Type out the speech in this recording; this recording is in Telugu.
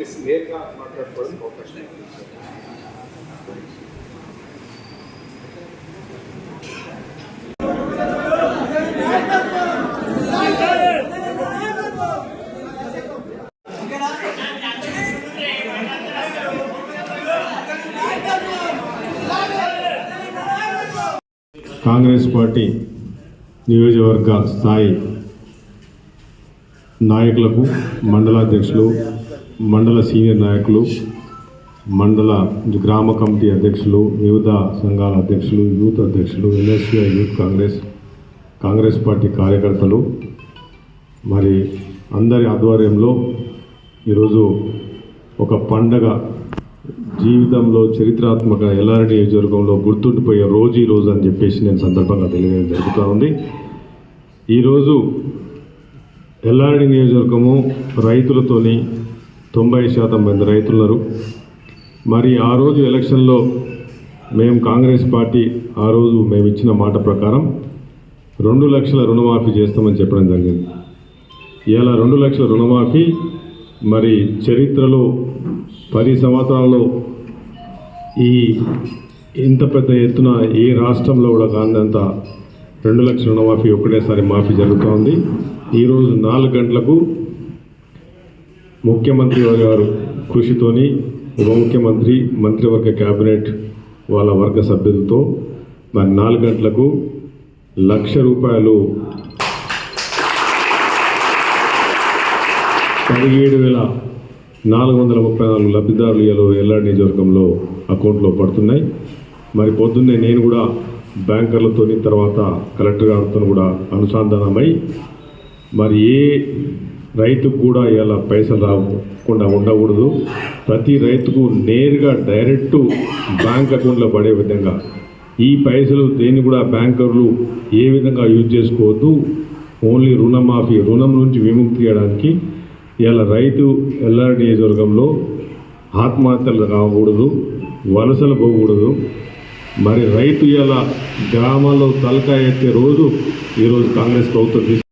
ప్లస్ సైంటిస్ట్ లేక మాట్లాడుకోవడానికి అవకాశం ఉంది. కాంగ్రెస్ పార్టీ నియోజకవర్గ స్థాయి నాయకులకు మండలాధ్యక్షులు మండల సీనియర్ నాయకులు మండల గ్రామ కమిటీ అధ్యక్షులు వివిధ సంఘాల అధ్యక్షులు యూత్ అధ్యక్షులు NSUI youth Congress Congress party కార్యకర్తలు. మరి అందరి ఆధ్వర్యంలో ఈరోజు ఒక పండగ జీవితంలో చరిత్రాత్మక ఎల్ఆర్ నియోజకవర్గంలో గుర్తుండిపోయే రోజు ఈ రోజు అని చెప్పేసి నేను సందర్భంగా తెలియజేయడం జరుగుతూ ఉంది. ఈరోజు ఎల్ఆర్డి నియోజకవర్గము రైతులతోని తొంభై శాతం మంది రైతులున్నారు. మరి ఆ రోజు ఎలక్షన్లో మేము కాంగ్రెస్ పార్టీ ఆ రోజు మేము ఇచ్చిన మాట ప్రకారం రెండు లక్షల రుణమాఫీ చేస్తామని చెప్పడం జరిగింది. ఇలా రెండు లక్షల రుణమాఫీ మరి చరిత్రలో పది సంవత్సరాల్లో ఈ ఇంత పెద్ద ఎత్తున ఏ రాష్ట్రంలో కూడా కానంత రెండు లక్షల రుణమాఫీ ఒకటేసారి మాఫీ జరుగుతూ ఉంది ఈరోజు నాలుగు గంటలకు ముఖ్యమంత్రి గారు కృషితోని ఉప ముఖ్యమంత్రి మంత్రివర్గ క్యాబినెట్ వాళ్ళ వర్గ సభ్యులతో మరి నాలుగు గంటలకు లక్ష రూపాయలు పదిహేడు వేల నాలుగు వందల ముప్పై నాలుగు లబ్ధిదారులు ఇలా ఎల్లాడి నియోజకవర్గంలో అకౌంట్లో పడుతున్నాయి. మరి పొద్దున్నే నేను కూడా బ్యాంకర్లతోని తర్వాత కలెక్టర్ గారితో కూడా అనుసంధానమై మరి ఏ రైతుకు కూడా ఇలా పైసలు రాకుండా ఉండకూడదు. ప్రతి రైతుకు నేరుగా డైరెక్ట్ బ్యాంక్ అకౌంట్లో పడే విధంగా. ఈ పైసలు దేన్ని కూడా బ్యాంకర్లు ఏ విధంగా యూజ్ చేసుకోవద్దు. ఓన్లీ రుణమాఫీ రుణం నుంచి విముక్తి చేయడానికి ఇలా రైతు ఎల్ఆర్ నియోజకవర్గంలో ఆత్మహత్యలు కాకూడదు వలసలు పోకూడదు. మరి రైతు ఇలా గ్రామాల్లో తలకాయ ఎత్తే రోజు ఈరోజు కాంగ్రెస్ ప్రభుత్వం తీసుకు